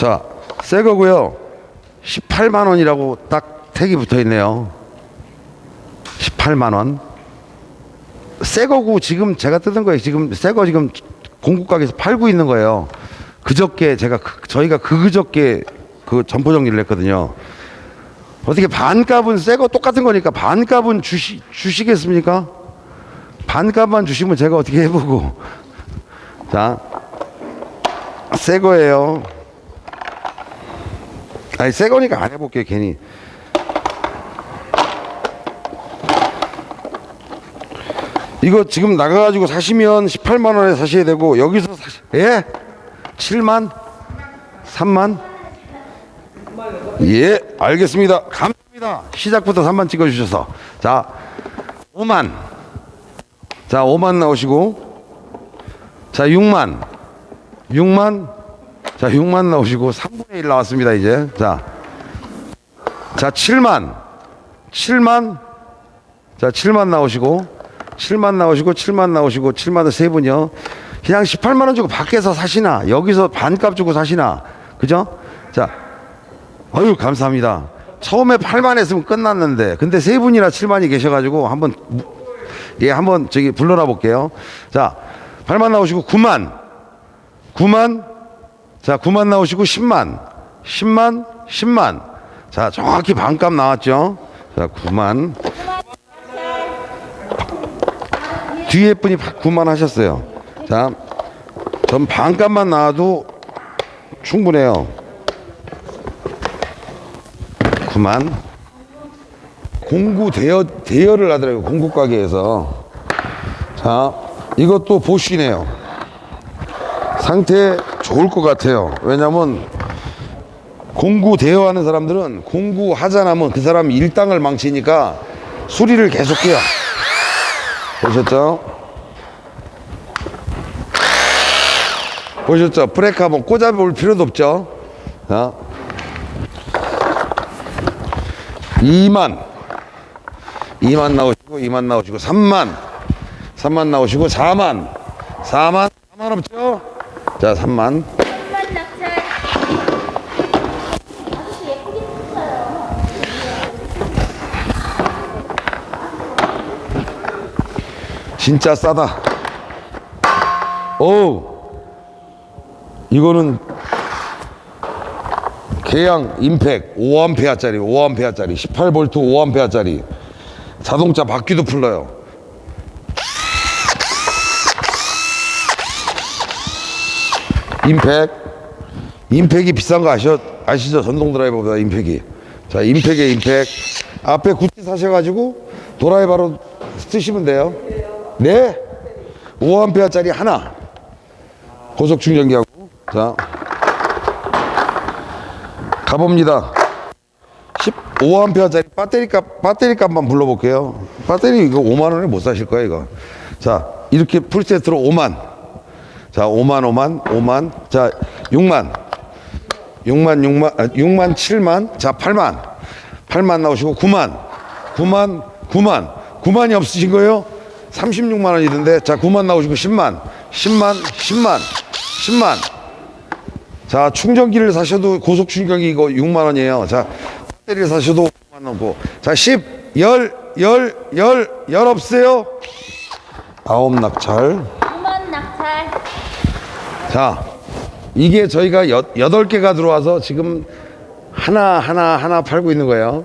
자, 새 거고요. 18만 원이라고 딱 택이 붙어 있네요. 18만 원. 새 거고 지금 제가 뜯은 거예요. 지금 새 거 지금 공구 가게에서 팔고 있는 거예요. 그저께 제가 그- 저희가 그 그저께 그 점포 정리를 했거든요. 어떻게 반값은 새 거 똑같은 거니까 반값은 주시 주시겠습니까? 반값만 주시면 제가 어떻게 해보고 자 새 거예요. 아니 새 거니까 안 해볼게요 괜히. 이거 지금 나가가지고 사시면 18만 원에 사셔야 되고 여기서 사시 예? 7만? 3만? 예 알겠습니다 감사합니다 시작부터 3만 찍어주셔서 자 5만 자 5만 나오시고 자 6만 6만 자 6만 나오시고 3분의 1 나왔습니다 이제. 자, 자 7만. 7만. 자 7만 나오시고 7만 나오시고 7만 나오시고 7만은 세 분이요. 그냥 18만 원 주고 밖에서 사시나 여기서 반값 주고 사시나 그죠? 자. 아유 감사합니다. 처음에 8만 했으면 끝났는데 근데 세 분이나 7만이 계셔 가지고 한번 무- 예 한번 저기 불러나 볼게요. 자 8만 나오시고 9만. 9만 자 9만 나오시고 10만. 10만 10만. 자 정확히 반값 나왔죠? 자 9만. 뒤에 분이 9만 하셨어요. 자 전 반값만 나와도 충분해요. 9만. 공구 대여 대여를 하더라고요 공구 가게에서. 자 이것도 보시네요. 상태 좋을 것 같아요. 왜냐면 공구 대여하는 사람들은 공구 하자 나면 그 사람 일당을 망치니까 수리를 계속해요. 보셨죠? 보셨죠? 브레이크 한번 꽂아볼 필요도 없죠? 자. 2만 2만 나오시고 2만 나오시고 3만 3만 나오시고 4만 4만 4만 없죠? 자 3만 한만 낙찰. 아저씨 예쁘게 폈어요. 진짜 싸다. 어우, 이거는 계양 임팩 5암페어짜리 5암페어짜리 18V 5암페어짜리 자동차 바퀴도 풀러요. 임팩 임팩이 비싼 거 아시죠? 아시죠? 전동 드라이버보다 임팩이. 자, 임팩에 임팩. 앞에 구찌 사셔가지고 도라이바로 쓰시면 돼요. 네. 5암페어짜리 하나. 고속 충전기하고. 자. 가봅니다. 15암페어짜리 배터리 값, 배터리 값만 불러볼게요. 배터리 이거 5만원에 못 사실 거야, 이거. 자, 이렇게 풀세트로 5만. 자, 5만, 5만, 5만. 자, 6만. 6만, 6만, 아, 6만, 7만. 자, 8만. 8만 나오시고 9만. 9만, 9만. 9만이 없으신 거예요? 36만 원이던데. 자, 9만 나오시고 10만. 10만, 10만. 10만. 자, 충전기를 사셔도 고속 충전기 이거 6만 원이에요. 자, 배터리를 사셔도 5만 원고. 자, 10, 10, 10, 10, 10 없어요? 아홉 낙찰. 낙찰. 자, 이게 저희가 여, 여덟 개가 들어와서 지금 하나, 하나, 하나 팔고 있는 거예요.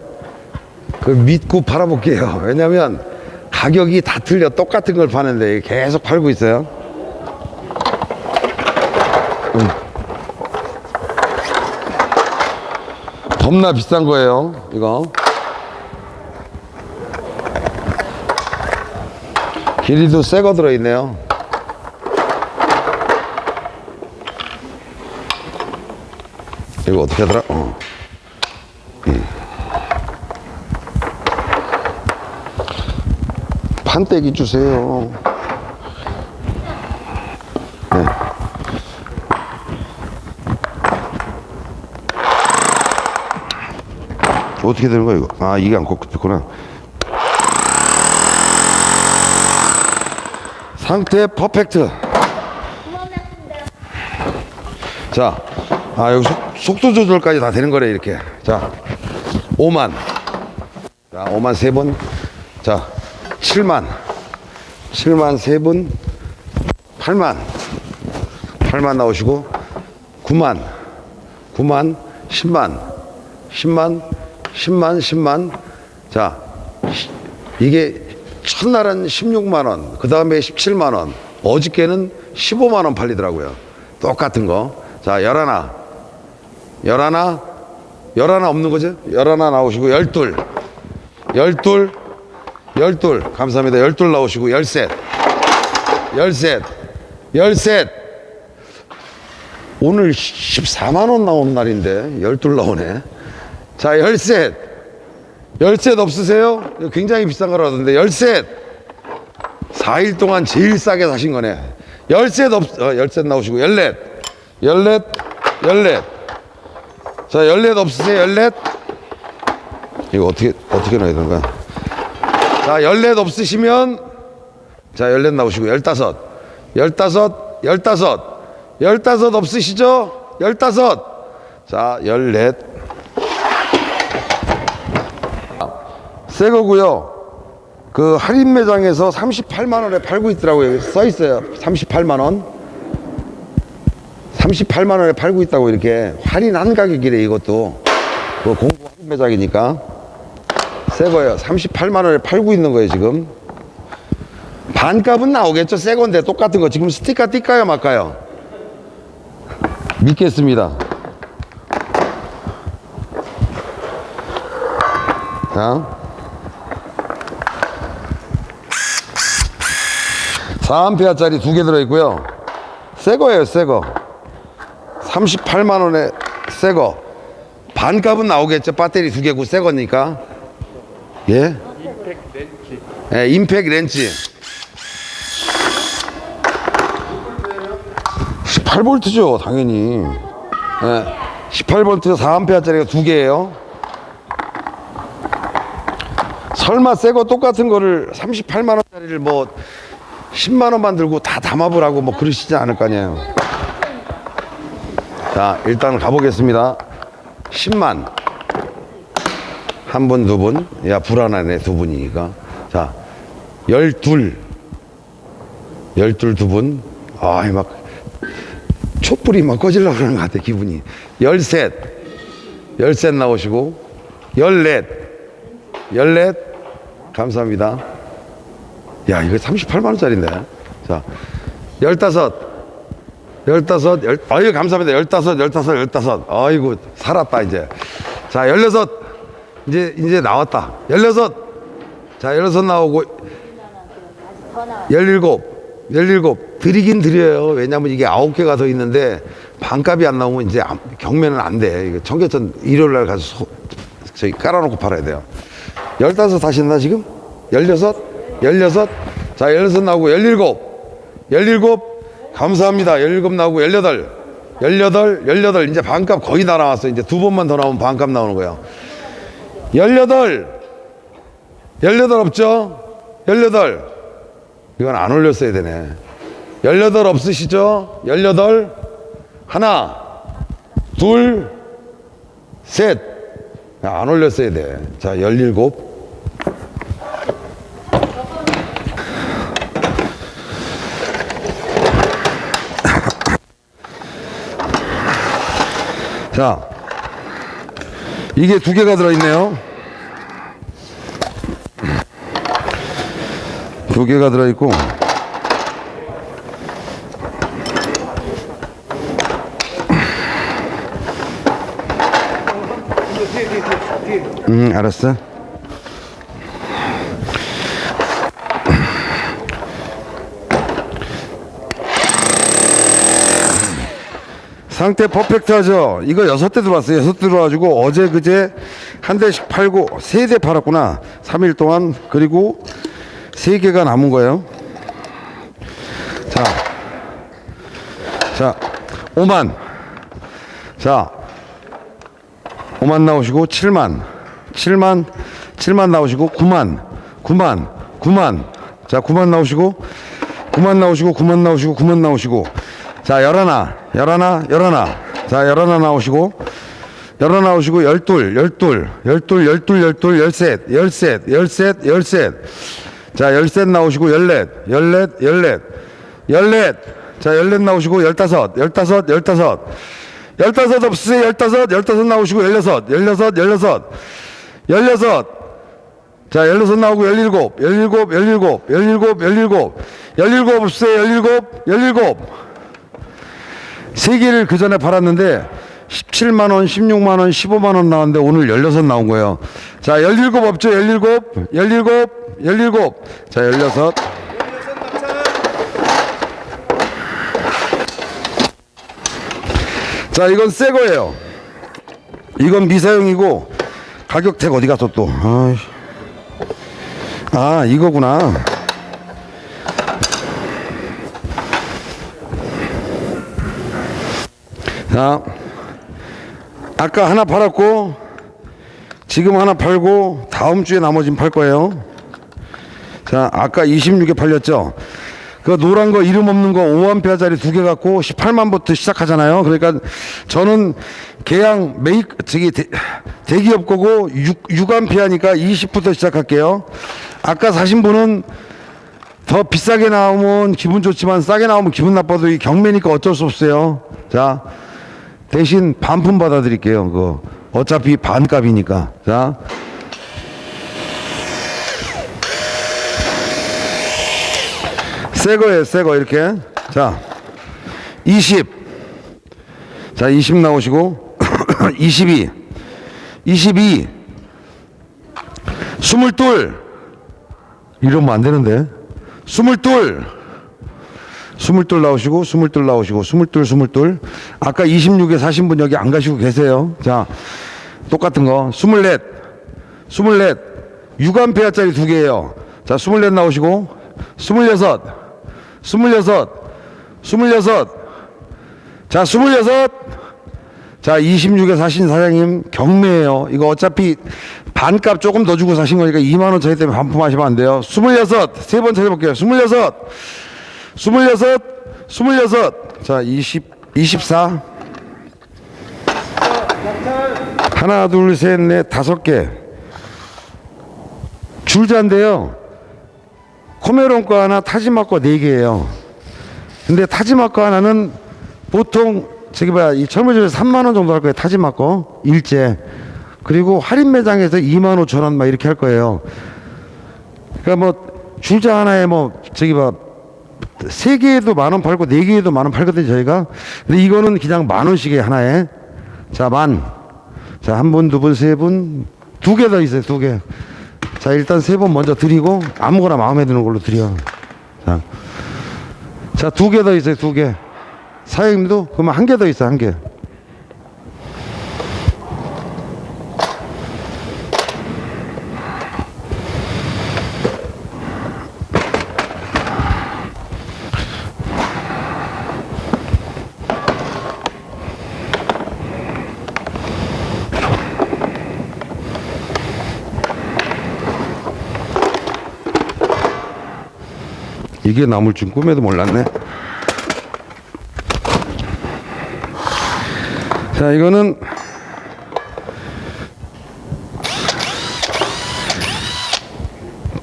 그 믿고 팔아볼게요. 왜냐면 가격이 다 틀려. 똑같은 걸 파는데 계속 팔고 있어요. 음. 겁나 비싼 거예요. 이거. 길이도 새거 들어있네요. 이거 어떻게 하더라? 어. 음. 판때기 주세요. 네. 어떻게 되는 거야 이거? 아 이게 안 꺾였구나. 상태 퍼펙트. 자, 아 여기서 속도 조절까지 다 되는 거래 이렇게. 자 5만. 자 5만 세분자 7만. 7만 세분. 8만. 8만 나오시고 9만. 9만 10만. 10만 10만 10만. 자 시- 이게 첫날은 16만 원, 그 다음에 17만 원, 어저께는 15만 원 팔리더라고요. 똑같은 거. 자, 열하나, 열하나, 열하나 없는 거죠? 열하나 나오시고 열둘, 열둘, 열둘, 감사합니다. 열둘 나오시고 열셋, 열셋, 열셋. 오늘 14만 원 나오는 날인데 열둘 나오네. 자, 열셋. 열셋 없으세요? 굉장히 비싼 거라던데 열셋 4일 동안 제일 싸게 사신 거네 열셋 없 어, 열셋 나오시고 열넷 열넷 열넷 자 열넷 없으세요 열넷 이거 어떻게 어떻게 넣어야 되는 거야 자 열넷 없으시면 자 열넷 나오시고 열다섯 열다섯 열다섯 열다섯 없으시죠 열다섯 자 열넷 새 거고요. 그 할인 매장에서 38만 원에 팔고 있더라고요. 써 있어요. 38만 원. 38만 원에 팔고 있다고 이렇게 할인한 가격이래 이것도. 그 공부 할인 매장이니까 새 거예요. 38만 원에 팔고 있는 거예요 지금. 반값은 나오겠죠. 새 건데 똑같은 거 지금 스티커 뛸까요 말까요? 믿겠습니다. 자. 4암페어짜리 두 개 들어있고요. 새 거예요, 새 거. 38만 원에 새 거. 반값은 나오겠죠. 배터리 두 개고 새 거니까. 예? 예, 임팩 렌치. 18볼트죠, 당연히. 예. 18볼트 4암페어짜리가 두 개예요. 설마 새 거 똑같은 거를 38만 원짜리를 뭐 10만 원만 들고 다 담아보라고 뭐 그러시지 않을 거 아니에요. 자, 일단 가보겠습니다. 10만. 한 분, 두 분. 야, 불안하네, 두 분이니까. 자, 12. 12, 두 분. 아이, 막, 촛불이 막 꺼질라 그러는 것 같아, 기분이. 13. 13 나오시고. 14. 14. 감사합니다. 야, 이거 38만 원짜리인데. 자, 15. 15, 열, 아유, 감사합니다. 15, 15, 15. 아이고, 살았다, 이제. 자, 16. 이제, 이제 나왔다. 16. 자, 16 나오고. 17. 17. 드리긴 드려요. 왜냐면 이게 9개가 더 있는데, 반값이 안 나오면 이제 안- 경매는 안 돼. 이거 청계천 일요일 날 가서 소, 저기 깔아놓고 팔아야 돼요. 15 하셨나 지금? 16? 16? 자, 16 나오고 17. 17. 감사합니다. 17 나오고 18. 18, 18. 이제 반값 거의 다 나왔어. 이제 두 번만 더 나오면 반값 나오는 거예요. 18. 18 없죠? 18. 이건 안 올렸어야 되네. 18 없으시죠? 18. 하나, 둘, 셋. 안 올렸어야 돼. 자, 17. 자, 이게 두 개가 들어있네요. 두 개가 들어있고, 음, 알았어. 상태 퍼펙트하죠. 이거 여섯 대 들어왔어요. 여섯 대 들어와가지고 어제 그제 한 대씩 팔고 세 대 팔았구나. 3일 동안 그리고 세 개가 남은 거예요. 자, 자, 5만. 자, 5만 나오시고 7만 7만 7만 나오시고 9만 9만 9만 자 9만 나오시고 9만 나오시고 9만 나오시고 9만 나오시고 자 열하나 열하나 열하나 자 열하나 나오시고 열어 나오시고 열둘, 열둘, 열둘, 열둘, 열둘, 열셋, 열셋, 열셋, 열셋. 자, 열셋 나오시고 열넷, 열넷, 열넷, 열넷. 자, 열넷 나오시고 열다섯, 열다섯, 열다섯. 열다섯 없으세요? 열다섯, 열다섯 나오시고 열여섯, 열여섯, 열여섯, 열여섯. 자, 열여섯 나오고 열일곱, 열일곱, 열일곱, 열일곱, 열일곱, 열일곱 없으세요? 열일곱, 열일곱. 세 개를 그 전에 팔았는데 17만 원, 16만 원, 15만 원 나왔는데 오늘 16 나온 거예요. 자, 17 없죠? 17, 17, 17. 자, 16. 자, 이건 새 거예요. 이건 미사용이고 가격 택 어디 갔어 또? 아이. 아, 이거구나. 자, 아까 하나 팔았고 지금 하나 팔고 다음 주에 나머지는 팔 거예요. 자, 아까 26에 팔렸죠. 그 노란 거 이름 없는 거 5암페어짜리 두 개 갖고 18만부터 시작하잖아요. 그러니까 저는 계양 메이크 저기 대, 대기업 거고 6, 6암페어니까 20부터 시작할게요. 아까 사신 분은 더 비싸게 나오면 기분 좋지만 싸게 나오면 기분 나빠도 이 경매니까 어쩔 수 없어요. 자, 대신 반품 받아드릴게요. 그 어차피 반값이니까. 자. 새 거예요, 새 거, 이렇게. 자, 20. 자, 20 나오시고, 22. 22. 22. 이러면 안 되는데. 22. 스물둘 나오시고 스물둘 나오시고 스물둘 스물둘 아까 26에 사신 분 여기 안 가시고 계세요. 자 똑같은 거. 스물넷. 스물넷. 6암페어짜리 두 개예요. 자 스물넷 나오시고. 스물여섯. 스물여섯. 스물여섯. 자 스물여섯. 자 26에 사신 사장님 경매예요. 이거 어차피 반값 조금 더 주고 사신 거니까 2만 원 차이 때문에 반품하시면 안 돼요. 스물여섯. 세번 찾아볼게요. 스물여섯. 스물여섯, 스물여섯, 자, 이 십, 이십사. 하나, 둘, 셋, 넷, 다섯 개. 줄자인데요. 코메론 거 하나, 타지마 거네 개예요. 근데 타지마 거 하나는 보통 저기 뭐야 이 철물점에서 3만 원 정도 할 거예요. 타지마 거 일제. 그리고 할인 매장에서 2만 5천 원 막 이렇게 할 거예요. 그러니까 뭐 줄자 하나에 뭐 저기 뭐 세 개에도 만 원 팔고 네 개에도 만 원 팔거든요 저희가. 근데 이거는 그냥 만 원씩에 하나에. 자 만 자 한 분 두 분 세 분. 두 개 더 있어요 두 개 자 일단 세분 먼저 드리고 아무거나 마음에 드는 걸로 드려 자 자 두 개 더 있어요 두 개. 사장님도 그러면 한 개 더 있어 한 개 이게 나물 줄 꿈에도 몰랐네. 자, 이거는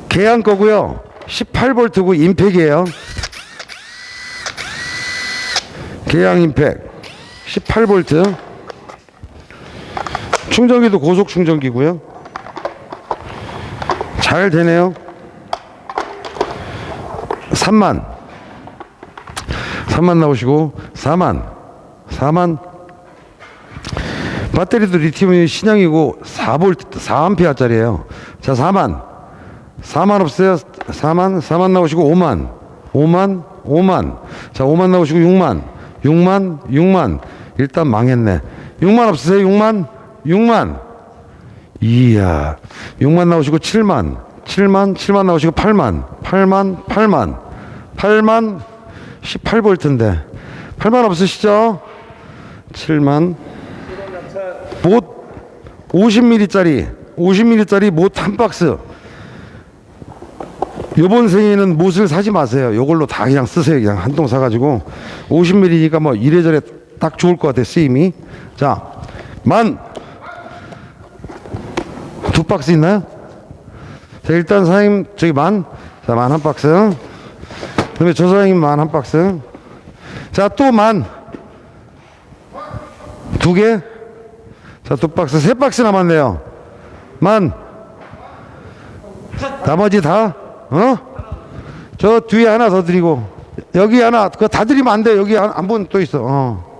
계양 거고요. 18볼트고 임팩이에요. 계양 임팩 18볼트. 충전기도 고속 충전기고요. 잘 되네요. 3만. 3만 나오시고 4만. 4만. 배터리도 리튬이 신형이고 4볼트 4암페어짜리예요. 자 4만. 4만 없어요. 4만. 4만 나오시고 5만. 5만 5만. 자 5만 나오시고 6만. 6만 6만. 일단 망했네. 6만 없으세요? 6만? 6만. 이야. 6만 나오시고 7만. 7만 7만 나오시고 8만. 8만 8만 8만 18볼트인데 8만 없으시죠? 7만 못 50mm짜리 50mm짜리 못 한 박스 요번 생에는 못을 사지 마세요 요걸로 다 그냥 쓰세요 그냥 한 통 사가지고 50mm니까 뭐 이래저래 딱 좋을 것 같아 쓰임이 자만 두 박스 있나요? 자, 일단 사장님, 저기 만. 자, 만 한 박스. 그 다음에 저 사장님 만 한 박스. 자, 또 만. 두 개. 자, 두 박스. 세 박스 남았네요. 만. 나머지 다, 어? 저 뒤에 하나 더 드리고. 여기 하나, 그거 다 드리면 안 돼. 여기 한분또 있어. 어.